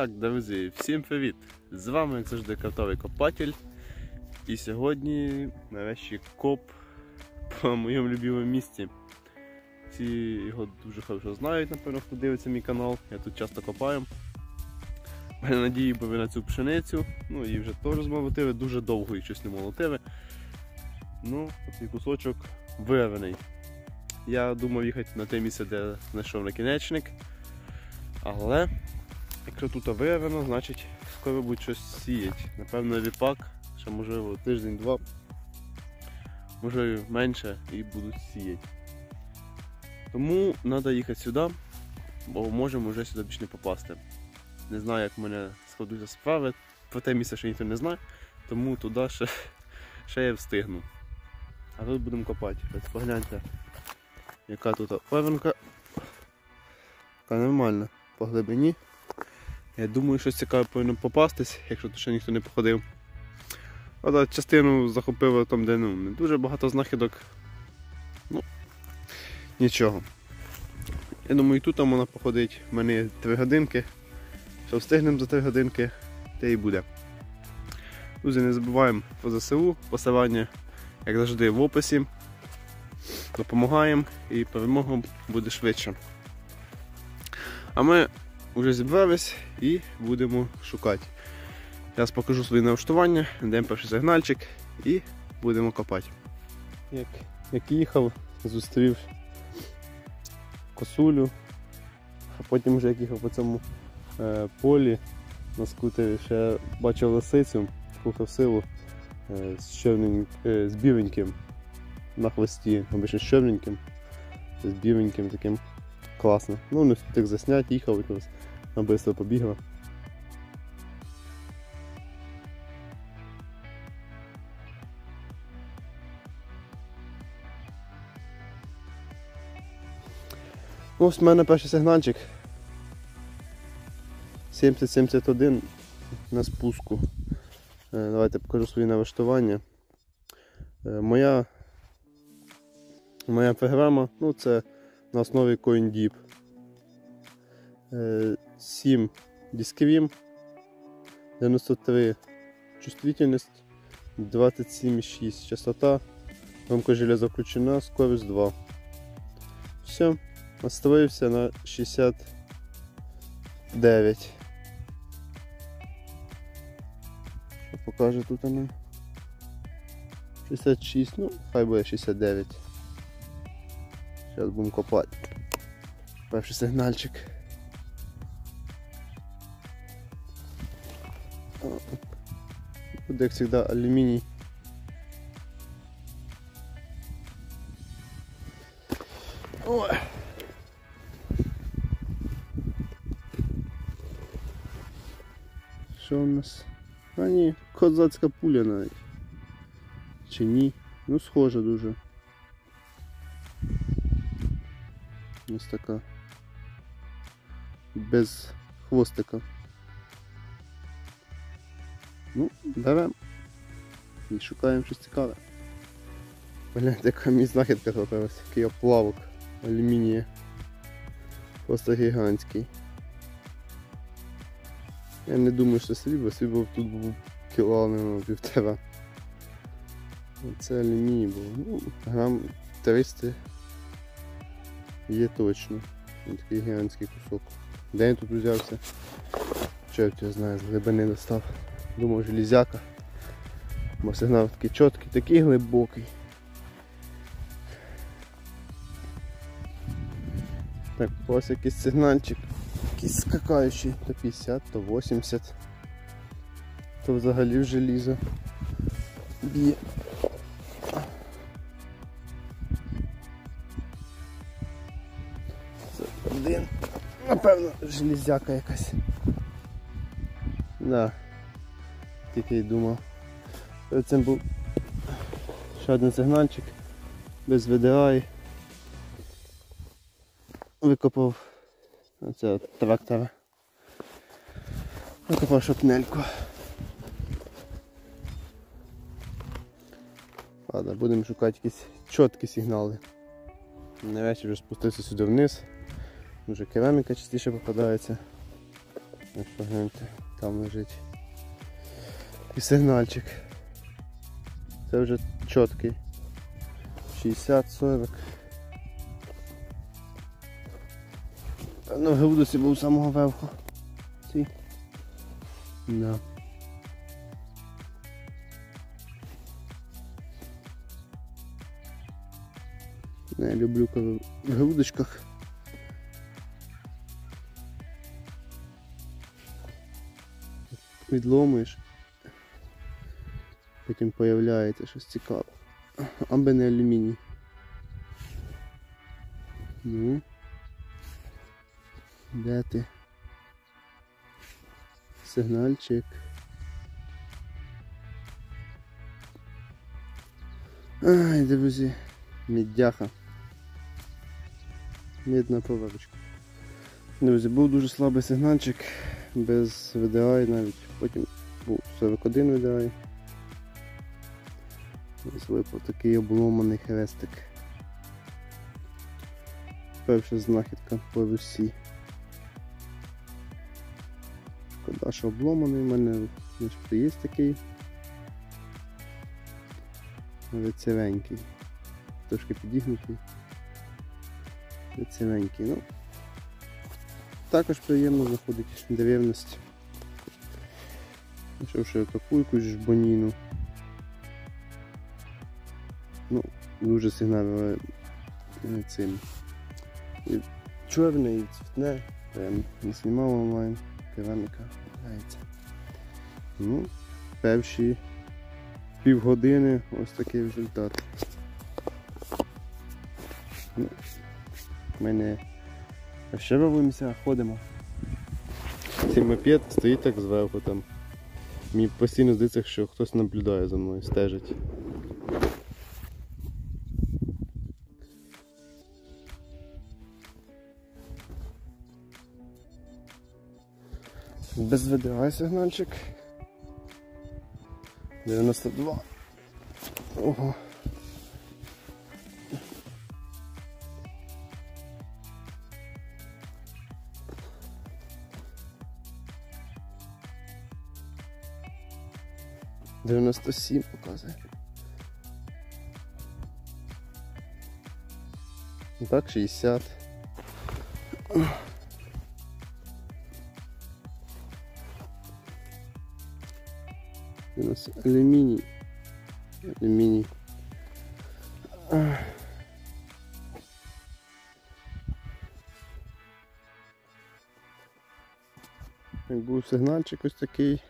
Так, друзі, всім привіт! З вами, як завжди, картовий копатель. І сьогодні нарешті коп по моєму любимому місці. Всі його дуже хорошо знають, напевно, хто дивиться мій канал. Я тут часто копаю. У мене надії були на цю пшеницю. Ну і вже теж змолотили, дуже довго і щось не молотили. Ну, цей кусочок вирваний. Я думав їхати на те місце, де знайшов накінечник. Але якщо тут виявлено, значить скоро будуть щось сіяти. Напевно, ріпак, ще можливо тиждень-два, може менше і будуть сіяти. Тому треба їхати сюди, бо можемо вже сюди більше не попасти. Не знаю, як в мене складуться справи, про те місце ще ніхто не знає, тому туди ще, ще я встигну. А тут будемо копати. Ось погляньте, яка тут певенка. Така нормальна по глибині. Я думаю, щось цікаве повинно попастись, якщо тут ще ніхто не походив. Але частину захопило там, де ну, не дуже багато знахідок. Ну, нічого. Я думаю, і тут там вона походить. У мене є 3 годинки. Що встигнемо за 3 годинки, те і буде. Друзі, не забуваємо про ЗСУ, посилання, як завжди, в описі. Допомагаємо і перемога буде швидше. А ми вже зібрались і будемо шукати. Зараз покажу свої налаштування, даємо перший сигнальчик і будемо копати. Як, як їхав, зустрів косулю, а потім вже як їхав по цьому е, полі на скутері, ще бачив лисицю, слухав силу е, з, чорнень, е, з біленьким на хвості, обично з чорненьким, з біленьким таким класно. Ну, не встиг засняти, їхав якось, вона швидко побігла. Ось в мене перший сигнальчик. 70-71 на спуску. Е, Давайте покажу свої налаштування. Е, Моя моя програма, ну це на основі CoinDeep. 7 дискрім, 93 чувствительність, 27,6 частота, рамка железа включена, скорость 2. Все, настроився на 69. Що покаже тут вона? 66, ну, хай буде 69. Зараз будемо копати. Перший сигнальчик. Буде, як завжди, алюміній. Ой. Що у нас? А ні, козацька пуля навіть. Чи ні? Ну схоже дуже. Ось така. Без хвостика. Ну, беремо і шукаємо щось цікаве. Гляньте, яка мій знахідка трапилась, який оплавок алюмінія. Просто гігантський. Я не думаю, що срібло, срібло тут був кіло півтора. Це алюміній був. Ну, грам 300 є точно. Він такий гігантський кусок. Де він тут взявся? Чорт я знаю, з глибини достав. Думав железяка. Бо сигнал такий чіткий, такий глибокий. Так, ось якийсь сигнальчик. Якийсь скакаючий, то 50, то 80. То взагалі в желізо б'є. Це один. Напевно, железяка якась. Да. Тільки й думав. Перед цим був ще один сигнальчик без VDI. Викопав оце трактора. Викопав шапнельку. Ладно, будемо шукати якісь чіткі сигнали. Нарешті вже спустився сюди вниз. Вже кераміка частіше попадається. Ось погляньте, там лежить. І сигнальчик. Це вже чіткий. 60-40. Ну, в Геудосі був самого верху. Ці. Да. Не, люблю коли в геудочках. Відломуєш. Потім появляється щось цікаве. Аби не алюміній. Ну. Де ти? Сигнальчик. Ай, друзі, мідяха. Мідна поверочка. Друзі, був дуже слабий сигнальчик, без VDI навіть, потім був 41 VDI. Ось випав такий обломаний хрестик. Перша знахідка по Русі. Шкода, що обломаний в мене начебто є такий. Але. Трошки підігнутий. Але. Ну, також приємно заходить древність. Знайшов ще таку якусь жбаніну. Ну, дуже сигнал цим. І чорне і цвітне. Прям не знімав онлайн. Кераміка. Ну, перші півгодини ось такий результат. Ну, Ми не розчаровуємося, ходимо. Цей мопед стоїть так зверху там. Мені постійно здається, що хтось наблюдає за мною, стежить. Без VDI сигнальчик. 92. Ого. Дев'яносто сім показує. Так, 60. Нас. Алюминий. Як був сигнальчик ось такий.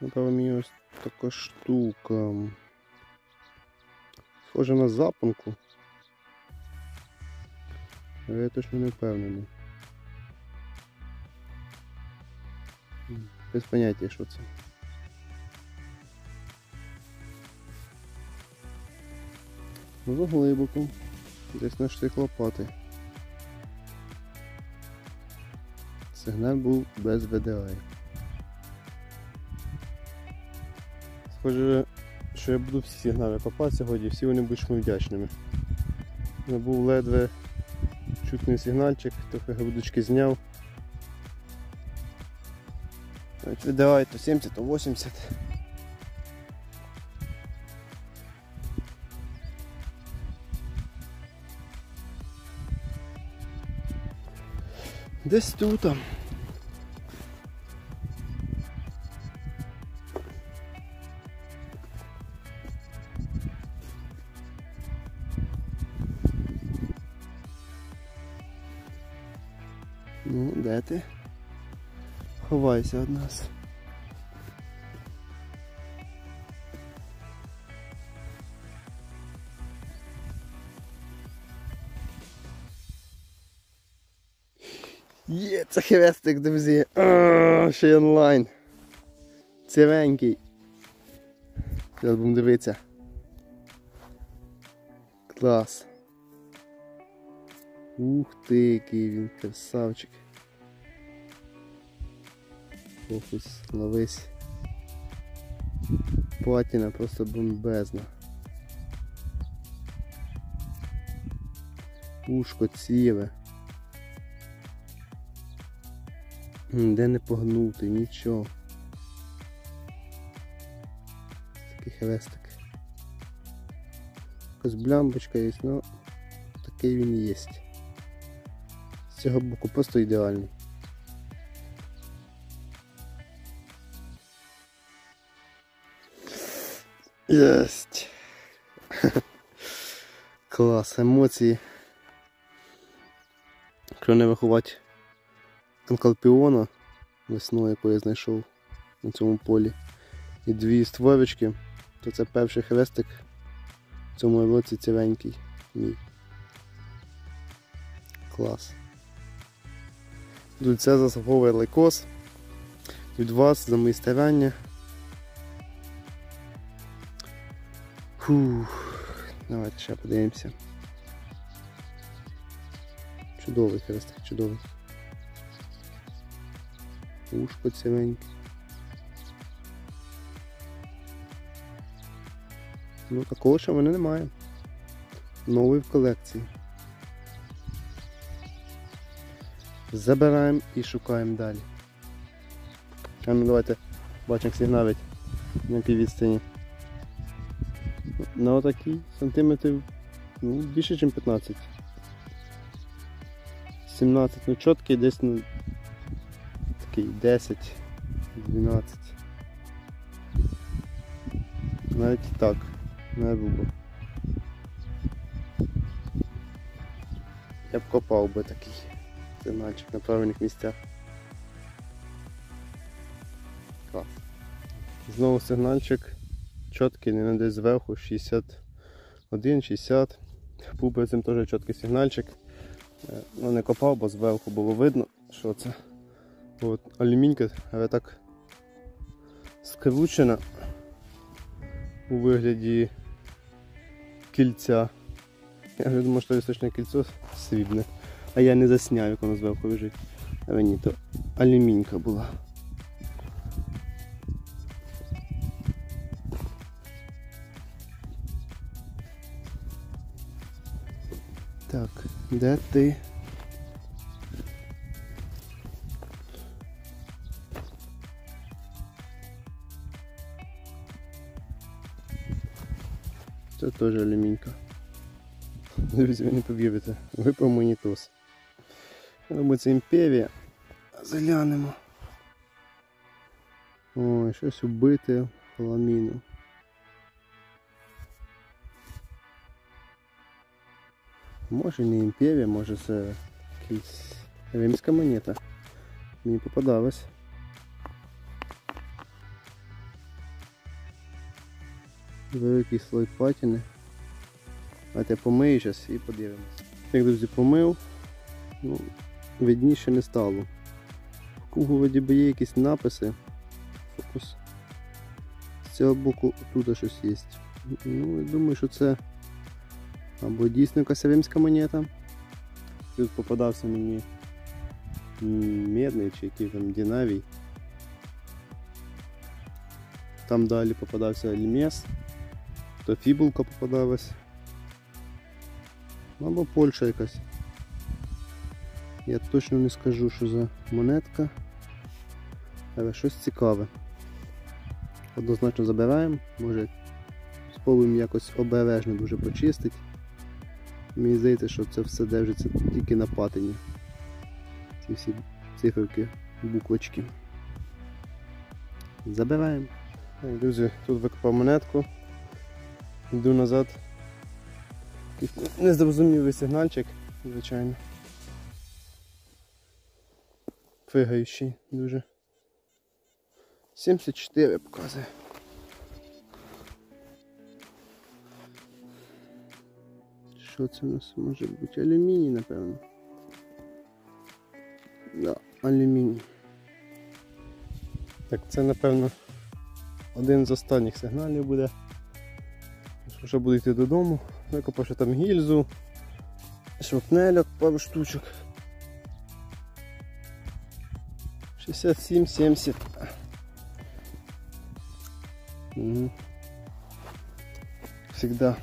Напевно, ось така штука. Схоже на запонку. Але я точно не впевнений. Без поняття, що це. Ну, глибоко. Десь на штик лопати. Сигнал був без VDI. Схоже, що я буду всі сигнали копати сьогодні, всі вони будуть вдячними. Я був ледве чутний сигнальчик, трохи грудочки зняв. Навіть VDI то 70, то 80. Десь тут. Ну, де ти? Ховайся від нас. Є, це хрестик, друзі. А, ще й онлайн. Цівенький. Зараз будемо дивитися. Клас. Ух ти, який він красавчик. Фокус, ловись. Платіна просто бомбезна. Ушко ціле. Де не погнути, нічого. Такий хрестик. Якась блямбочка є, ну такий він і є. З цього боку просто ідеальний. Єсть! Клас, емоції. Якщо не виховати анкалпіона весною, яку я знайшов на цьому полі, і дві ствовички, то це перший хрестик в цьому році ціленький мій. Клас. Це заслуговує лайкос від вас за мої старання. Фух, давайте ще подивимося. Чудовий хрестик, чудовий. Ушко ціленьке. Ну такого ще в мене немає. Новий в колекції. Забираємо і шукаємо далі. А ну давайте бачимо сигналить на якій відстані. На отакий сантиметрів ну, більше, ніж 15. 17, ну чіткий десь ну, такий 10, 12. Навіть так, не було. Я б копав би такий сигнальчик на правильних місцях. Клас. Знову сигнальчик чіткий, не десь зверху 61, 60. Був би цим теж чіткий сигнальчик. Е, Ну не копав, бо зверху було видно, що це. От, алюмінька, але так скручена у вигляді кільця. Я вже думав, що істочне кільцо срібне. А я не засняв, як воно зверху лежить. Але ні, то алюмінька була. Так, де ти? Це теж алюмінька. Друзі, ви не повірите. Випав монітос. Я думаю, це імперія. Заглянемо. Ой, щось убите ламіну. Може не імперія, може це якась римська монета. Мені попадалась. Великий слой патіни. Давайте я помию зараз і подивимось. Як друзі помив, ну, видніше не стало. В кругу вроді би є якісь написи. Фокус. З цього боку тут щось є. Ну, я думаю, що це або дійсно якась римська монета. Тут попадався мені медний чи який там Дінавій. Там далі попадався Альмес, то фібулка попадалась. Або Польща якась. Я точно не скажу, що за монетка, але щось цікаве. Однозначно забираємо, може спробуємо якось обережно дуже почистити. Мені здається, що це все держиться тільки на патині. Ці всі циферки, буквочки. Забираємо. Друзі, тут викопав монетку. Йду назад. Незрозумілий сигнальчик, звичайно. Фигаючий дуже. 74 показує. Що це у нас може бути? Алюміній, напевно. Да, алюміній. Так, це напевно один з останніх сигналів буде. Вже буду йти додому, викопав ще там гільзу, шрапнельок, пару штучок. 67-70. Угу. Всегда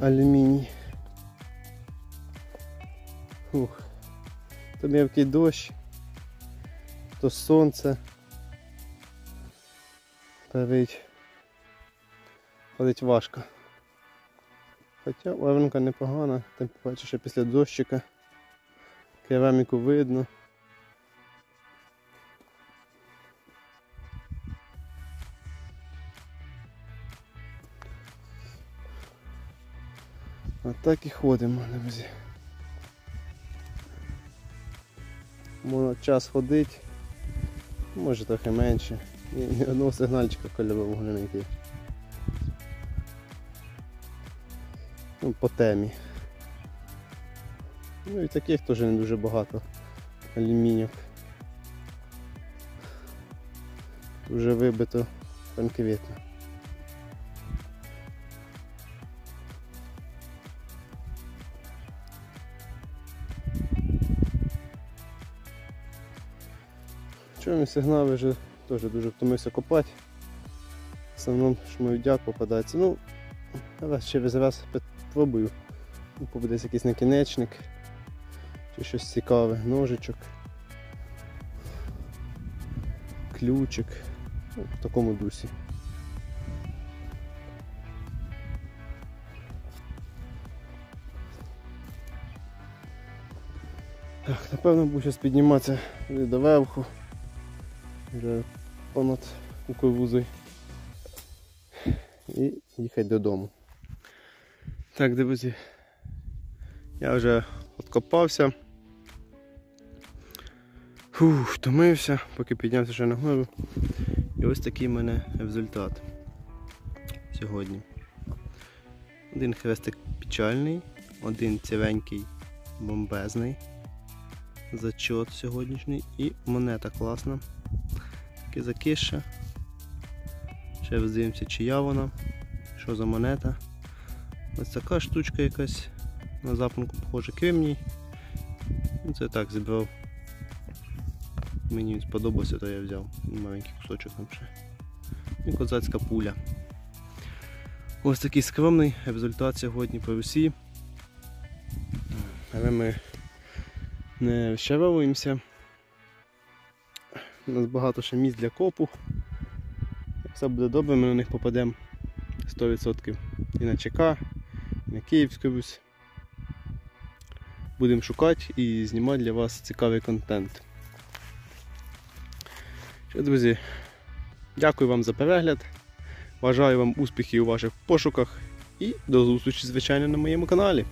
алюминий. Фух. То мелкий дощ. то сонце. Перить. Ходить важко. Хоча лавинка непогана, тим паче, що після дощика кераміку видно. А так і ходимо, друзі. Можна час ходить, може трохи менше. І ні одного сигнальчика кольорового вогненький. Ну, по темі. Ну і таких теж не дуже багато алюмінів. Вже вибито конкретно. Чому сигнали вже теж дуже втомився копати. В основному шмовдяк попадається. Ну, раз через раз спробую. Ну, Попадеться якийсь накінечник чи щось цікаве, ножичок, ключик. Ну, в такому дусі. Так, напевно буду зараз підніматися до верху. Вже понад кукурузою. І їхати додому. Так, друзі, я вже откопався. Втомився, поки піднявся ще нагору. І ось такий в мене результат сьогодні. Один хрестик печальний, один ціленький бомбезний. Зачот сьогоднішній і монета класна. Таке закише. Ще роздивимося, чия вона, що за монета. Ось така штучка якась на запанку похоже кремній. Це так зібрав. Мені він сподобався, то я взяв маленький кусочок там ще. І козацька пуля. Ось такий скромний результат сьогодні по Русі. Але ми не розчаровуємося. У нас багато ще місць для копу. Все буде добре, ми на них попадемо 100% і на ЧК, на Київську Русь. Будемо шукати і знімати для вас цікавий контент. Що, друзі, дякую вам за перегляд. Бажаю вам успіхів у ваших пошуках і до зустрічі, звичайно, на моєму каналі.